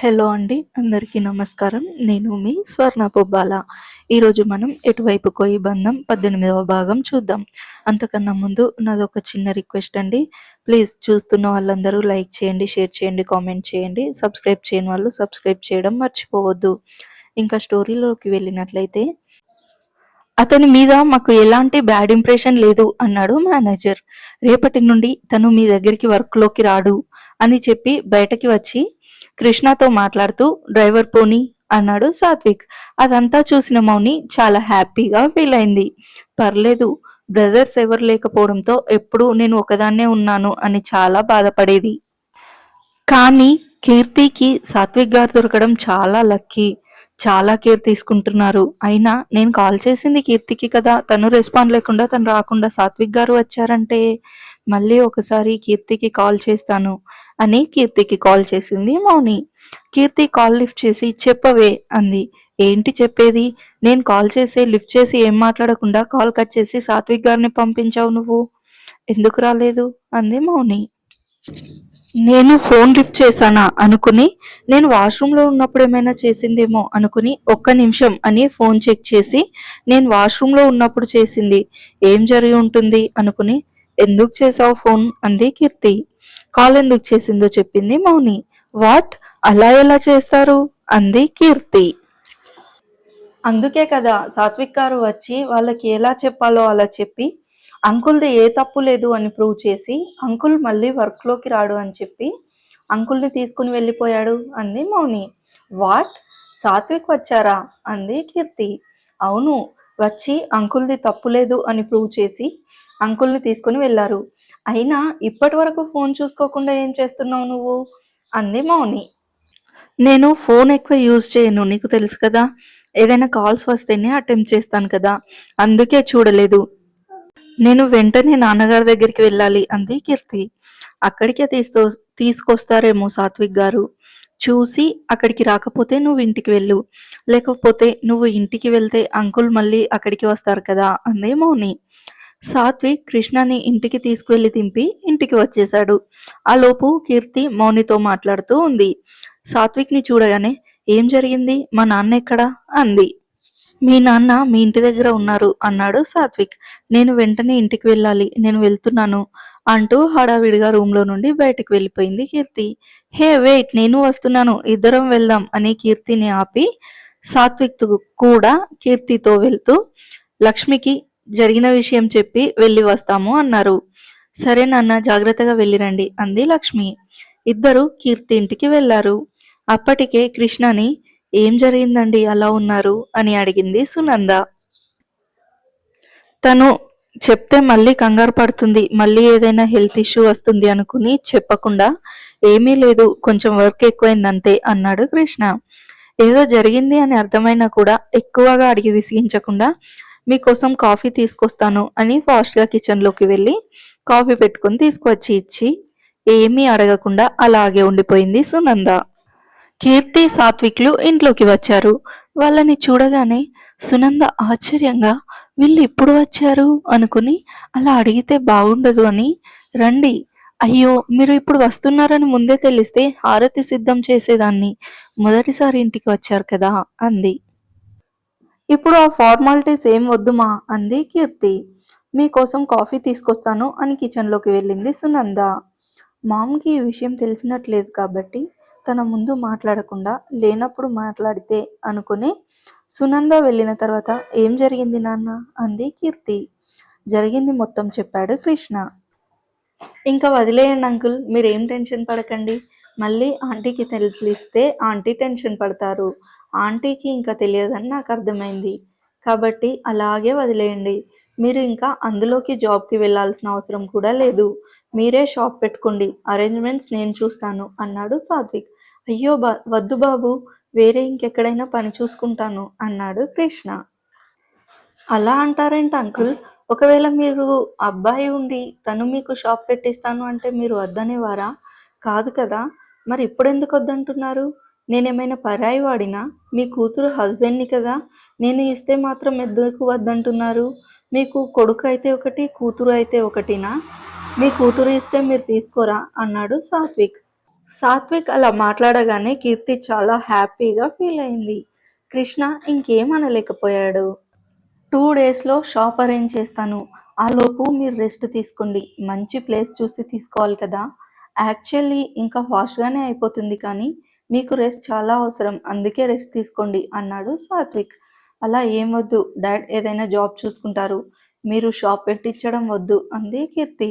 Hello అండి అందరికీ నమస్కారం. నేను మీ స్వర్ణ పొబ్బాల ఈరోజు మనం ఎటువైపు కోయి బంధం పద్దెనిమిదవ భాగం చూద్దాం. అంతకన్నా ముందు నాది ఒక చిన్న రిక్వెస్ట్ అండి. ప్లీజ్ చూస్తున్న వాళ్ళందరూ లైక్ చేయండి షేర్ చేయండి కామెంట్ చేయండి. సబ్స్క్రైబ్ చేయని వాళ్ళు సబ్స్క్రైబ్ చేయడం మర్చిపోవద్దు. ఇంకా స్టోరీలోకి వెళ్ళినట్లయితే అతని మీద మాకు ఎలాంటి బ్యాడ్ ఇంప్రెషన్ లేదు అన్నాడు మేనేజర్ రేపటి నుండి తను మీ దగ్గరికి వర్క్లోకి రాడు అని చెప్పి బయటకి వచ్చి కృష్ణతో మాట్లాడుతూ డ్రైవర్ పోనీ అన్నాడు సాత్విక్. అదంతా చూసిన మౌని చాలా హ్యాపీగా ఫీల్ అయింది. పర్లేదు బ్రదర్స్ ఎవరు లేకపోవడంతో ఎప్పుడు నేను ఒకదాన్నే ఉన్నాను అని చాలా బాధపడేది. కానీ కీర్తికి సాత్విక్ గారు దొరకడం చాలా లక్కీ. చాలా కేర్ తీసుకుంటున్నారు. అయినా నేను కాల్ చేసింది కీర్తికి కదా. తను రెస్పాండ్ లేకుండా తను రాకుండా సాత్విక్ గారు వచ్చారంటే మళ్ళీ ఒకసారి కీర్తికి కాల్ చేస్తాను అని కీర్తికి కాల్ చేసింది మౌని. కీర్తి కాల్ లిఫ్ట్ చేసి చెప్పవే అంది. ఏంటి చెప్పేది? నేను కాల్ చేసి లిఫ్ట్ చేసి ఏం మాట్లాడకుండా కాల్ కట్ చేసి సాత్విక్ గారిని పంపించావు నువ్వు? ఎందుకు రాలేదు? అంది మౌని. నేను ఫోన్ లిఫ్ట్ చేశానా అనుకుని నేను వాష్రూమ్లో ఉన్నప్పుడు ఏమైనా చేసిందేమో అనుకుని ఒక్క నిమిషం అని ఫోన్ చెక్ చేసి నేను వాష్రూమ్లో ఉన్నప్పుడు చేసింది. ఏం జరిగి ఉంటుంది అనుకుని ఎందుకు చేసావు ఫోన్? అంది కీర్తి. కాల్ ఎందుకు చేసిందో చెప్పింది మౌని. వాట్? అలా ఎలా చేస్తారు? అంది కీర్తి. అందుకే కదా సాత్విక్ గారు వచ్చి వాళ్ళకి ఎలా చెప్పాలో అలా చెప్పి అంకుల్ది ఏ తప్పు లేదు అని ప్రూవ్ చేసి అంకుల్ మళ్ళీ వర్క్లోకి రాడు అని చెప్పి అంకుల్ని తీసుకుని వెళ్ళిపోయాడు అంది మౌని. వాట్? సాత్విక్ వచ్చారా? అంది కీర్తి. అవును వచ్చి అంకుల్ది తప్పు లేదు అని ప్రూవ్ చేసి అంకుల్ని తీసుకుని వెళ్ళారు. అయినా ఇప్పటి వరకు ఫోన్ చూసుకోకుండా ఏం చేస్తున్నావు నువ్వు? అంది మౌని. నేను ఫోన్ ఎక్కువ యూజ్ చేయను నీకు తెలుసు కదా. ఏదైనా కాల్స్ వస్తేనే అటెంప్ట్ చేస్తాను కదా. అందుకే చూడలేదు. నేను వెంటనే నాన్నగారి దగ్గరికి వెళ్ళాలి అంది కీర్తి. అక్కడికే తీసుకో తీసుకొస్తారేమో సాత్విక్ గారు. చూసి అక్కడికి రాకపోతే నువ్వు ఇంటికి వెళ్ళు. లేకపోతే నువ్వు ఇంటికి వెళ్తే అంకుల్ మళ్ళీ అక్కడికి వస్తారు కదా అంది మౌని. సాత్విక్ కృష్ణని ఇంటికి తీసుకువెళ్ళి దింపి ఇంటికి వచ్చేశాడు. ఆ లోపు కీర్తి మౌనితో మాట్లాడుతూ ఉంది. సాత్విక్ని చూడగానే ఏం జరిగింది? మా నాన్న ఎక్కడా? అంది. మీ నాన్న మీ ఇంటి దగ్గర ఉన్నారు అన్నాడు సాత్విక్. నేను వెంటనే ఇంటికి వెళ్ళాలి నేను వెళ్తున్నాను అంటూ హడావిడిగా రూమ్లో నుండి బయటకు వెళ్ళిపోయింది కీర్తి. హే వెయిట్ నేను వస్తున్నాను ఇద్దరం వెళ్దాం అని కీర్తిని ఆపి సాత్విక్ కూడా కీర్తితో వెళ్తూ లక్ష్మికి జరిగిన విషయం చెప్పి వెళ్ళి వస్తాము అన్నారు. సరే నాన్న జాగ్రత్తగా వెళ్ళిరండి అంది లక్ష్మి. ఇద్దరు కీర్తి ఇంటికి వెళ్ళారు అప్పటికే కృష్ణని ఏం జరిగిందండి? అలా ఉన్నారు? అని అడిగింది సునంద. తను చెప్తే మళ్ళీ కంగారు పడుతుంది. మళ్ళీ ఏదైనా హెల్త్ ఇష్యూ వస్తుంది అనుకుని చెప్పకుండా ఏమీ లేదు కొంచెం వర్క్ ఎక్కువైంది అంతే అన్నాడు కృష్ణ. ఏదో జరిగింది అని అర్థమైనా కూడా ఎక్కువగా అడిగి విసిగించకుండా మీకోసం కాఫీ తీసుకొస్తాను అని ఫాస్ట్గా కిచెన్లోకి వెళ్ళి కాఫీ పెట్టుకుని తీసుకువచ్చి ఇచ్చి ఏమీ అడగకుండా అలాగే ఉండిపోయింది సునంద. కీర్తి సాత్విక్లు ఇంట్లోకి వచ్చారు. వాళ్ళని చూడగానే సునంద ఆశ్చర్యంగా వీళ్ళు ఇప్పుడు వచ్చారు? అనుకుని అలా అడిగితే బాగుండదు అని రండి. అయ్యో మీరు ఇప్పుడు వస్తున్నారని ముందే తెలిస్తే హారతి సిద్ధం చేసేదాన్ని. మొదటిసారి ఇంటికి వచ్చారు కదా అంది. ఇప్పుడు ఆ ఫార్మాలిటీస్ ఏం వద్దుమా అంది కీర్తి. మీకోసం కాఫీ తీసుకొస్తాను అని కిచెన్లోకి వెళ్ళింది సునంద. మామ్కి ఈ విషయం తెలిసినట్లేదు కాబట్టి తన ముందు మాట్లాడకుండా లేనప్పుడు మాట్లాడితే అనుకుని సునంద వెళ్ళిన తర్వాత ఏం జరిగింది నాన్న? అంది కీర్తి. జరిగింది మొత్తం చెప్పాడు కృష్ణ. ఇంకా వదిలేయండి అంకుల్ మీరేం టెన్షన్ పడకండి. మళ్ళీ ఆంటీకి తెలిస్తే ఆంటీ టెన్షన్ పడతారు. ఆంటీకి ఇంకా తెలియదని నాకు అర్థమైంది. కాబట్టి అలాగే వదిలేయండి. మీరు ఇంకా అందులోకి జాబ్కి వెళ్ళాల్సిన అవసరం కూడా లేదు. మీరే షాప్ పెట్టుకోండి. అరేంజ్మెంట్స్ నేను చూస్తాను అన్నాడు సాత్విక్. అయ్యో బా వద్దు బాబు. వేరే ఇంకెక్కడైనా పని చూసుకుంటాను అన్నాడు కృష్ణ. అలా అంటారేంటి అంకుల్? ఒకవేళ మీరు అబ్బాయి ఉండి తను మీకు షాప్ పెట్టిస్తాను అంటే మీరు వద్దనేవారా? కాదు కదా. మరి ఇప్పుడు ఎందుకు వద్దంటున్నారు? నేనేమైనా పరాయి వాడినా? మీ కూతురు హస్బెండ్ని కదా. నేను ఇస్తే మాత్రం ఎందుకు వద్దంటున్నారు? మీకు కొడుకు అయితే ఒకటి కూతురు అయితే ఒకటినా? మీ కూతురు ఇస్తే మీరు తీసుకోరా? అన్నాడు సాత్విక్. సాత్విక్ అలా మాట్లాడగానే కీర్తి చాలా హ్యాపీగా ఫీల్ అయింది. కృష్ణ ఇంకేమనలేకపోయాడు టూ డేస్లో షాప్ అరేంజ్ చేస్తాను. ఆలోపు మీరు రెస్ట్ తీసుకోండి. మంచి ప్లేస్ చూసి తీసుకోవాలి కదా. యాక్చువల్లీ ఇంకా ఫాస్ట్గానే అయిపోతుంది కానీ మీకు రెస్ట్ చాలా అవసరం. అందుకే రెస్ట్ తీసుకోండి అన్నాడు సాత్విక్. అలా ఏం వద్దు. డాడ్ ఏదైనా జాబ్ చూసుకుంటారు. మీరు షాప్ పెట్టించడం వద్దు అంది కీర్తి.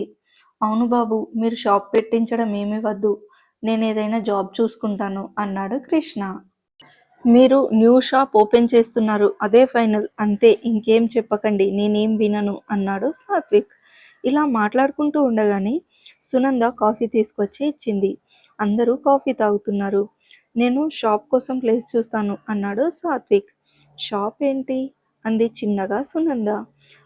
అవును బాబు మీరు షాప్ పెట్టించడం ఏమీ వద్దు. నేను ఏదైనా జాబ్ చూసుకుంటాను అన్నాడు కృష్ణ. మీరు న్యూ షాప్ ఓపెన్ చేస్తున్నారు. అదే ఫైనల్. అంతే ఇంకేం చెప్పకండి. నేనేం వినను అన్నాడు సాత్విక్. ఇలా మాట్లాడుకుంటూ ఉండగానే సునంద కాఫీ తీసుకొచ్చి ఇచ్చింది. అందరూ కాఫీ తాగుతున్నారు. నేను షాప్ కోసం ప్లేస్ చూస్తాను అన్నాడు సాత్విక్. షాప్ ఏంటి అంది చిన్నగా సునంద.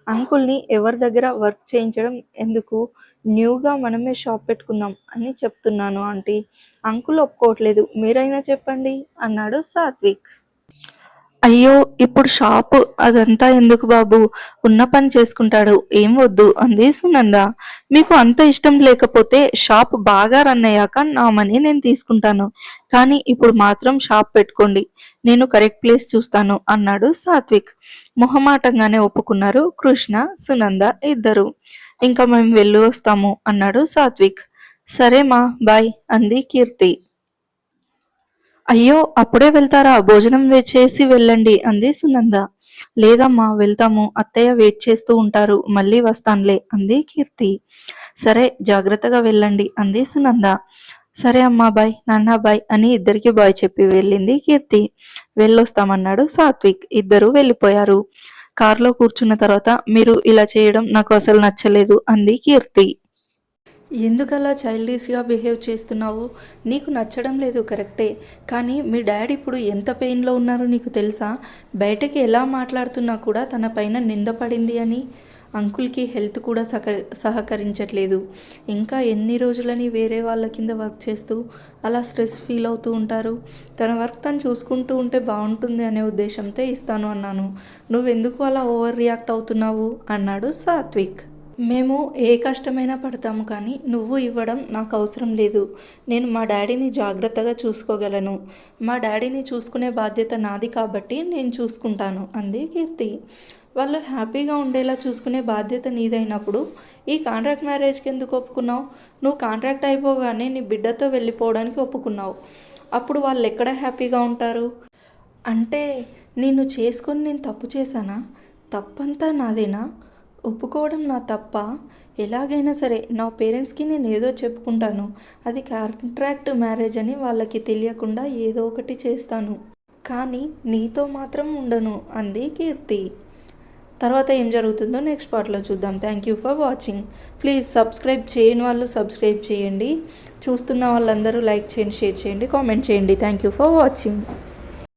అంకుల్ని ఎవరి దగ్గర వర్క్ చేయించడం ఎందుకు? న్యూగా మనమే షాప్ పెట్టుకుందాం అని చెప్తున్నాను ఆంటీ. అంకుల్ ఒప్పుకోవట్లేదు మీరైనా చెప్పండి అన్నాడు సాత్విక్. అయ్యో ఇప్పుడు షాపు అదంతా ఎందుకు బాబు? ఉన్న పని చేసుకుంటాడు. ఏం వద్దు అంది సునంద. మీకు అంత ఇష్టం లేకపోతే షాప్ బాగా రన్ అయ్యాక నా మనీ నేను తీసుకుంటాను. కానీ ఇప్పుడు మాత్రం షాప్ పెట్టుకోండి. నేను కరెక్ట్ ప్లేస్ చూస్తాను అన్నాడు సాత్విక్. మొహమాటంగానే ఒప్పుకున్నారు కృష్ణ సునంద ఇద్దరు. ఇంకా మేము వెళ్ళి వస్తాము అన్నాడు సాత్విక్. సరే మా బాయ్ అంది కీర్తి. అయ్యో అప్పుడే వెళ్తారా? భోజనం వే- చేసి వెళ్ళండి అంది సునంద. లేదమ్మా వెళ్తాము. అత్తయ్య వెయిట్ చేస్తూ ఉంటారు. మళ్ళీ వస్తానులే అంది కీర్తి. సరే జాగ్రత్తగా వెళ్ళండి అంది సునంద. సరే అమ్మా బాయ్ నాన్న బాయ్ అని ఇద్దరికి బాయ్ చెప్పి వెళ్ళింది కీర్తి. వెళ్ళొస్తామన్నాడు సాత్విక్. ఇద్దరు వెళ్ళిపోయారు. కారులో కూర్చున్న తర్వాత మీరు ఇలా చేయడం నాకు అసలు నచ్చలేదు అంది కీర్తి. ఎందుకలా చైల్డిష్గా బిహేవ్ చేస్తున్నావు? నీకు నచ్చడం లేదు కరెక్టే. కానీ మీ డాడీ ఇప్పుడు ఎంత పెయిన్లో ఉన్నారో నీకు తెలుసా? బయటకి ఎలా మాట్లాడుతున్నా కూడా తన పైన నిందపడింది అని. అంకుల్కి హెల్త్ కూడా సహక సహకరించట్లేదు. ఇంకా ఎన్ని రోజులని వేరే వాళ్ళ కింద వర్క్ చేస్తూ అలా స్ట్రెస్ ఫీల్ అవుతూ ఉంటారు? తన వర్క్ తను చూసుకుంటూ ఉంటే బాగుంటుంది అనే ఉద్దేశంతో ఇస్తాను అన్నాను. నువ్వెందుకు అలా ఓవర్ రియాక్ట్ అవుతున్నావు? అన్నాడు సాత్విక్. మేము ఏ కష్టమైనా పడతాము కానీ నువ్వు ఇవ్వడం నాకు అవసరం లేదు. నేను మా డాడీని జాగ్రత్తగా చూసుకోగలను. మా డాడీని చూసుకునే బాధ్యత నాది కాబట్టి నేను చూసుకుంటాను అంది కీర్తి. వాళ్ళు హ్యాపీగా ఉండేలా చూసుకునే బాధ్యత నీదైనప్పుడు ఈ కాంట్రాక్ట్ మ్యారేజ్కి ఎందుకు ఒప్పుకున్నావు? నువ్వు కాంట్రాక్ట్ అయిపోగానే నీ బిడ్డతో వెళ్ళిపోవడానికి ఒప్పుకున్నావు. అప్పుడు వాళ్ళు ఎక్కడ హ్యాపీగా ఉంటారు? అంటే నేను చేసుకొని నేను తప్పు చేశానా? తప్పంతా నాదేనా? ఒప్పుకోవడం నా తప్ప ఎలాగైనా సరే నా పేరెంట్స్కి నేను ఏదో చెప్పుకుంటాను. అది కాంట్రాక్ట్ మ్యారేజ్ అని వాళ్ళకి తెలియకుండా ఏదో ఒకటి చేస్తాను. కానీ నీతో మాత్రం ఉండను అంది కీర్తి. తర్వాత ఏం జరుగుతుందో నెక్స్ట్ పార్ట్లో చూద్దాం. Thank you for watching. Please subscribe చేయని వాళ్ళు సబ్స్క్రైబ్ చేయండి. చూస్తున్న వాళ్ళందరూ లైక్ చేయండి షేర్ చేయండి కామెంట్ చేయండి. Thank you for watching.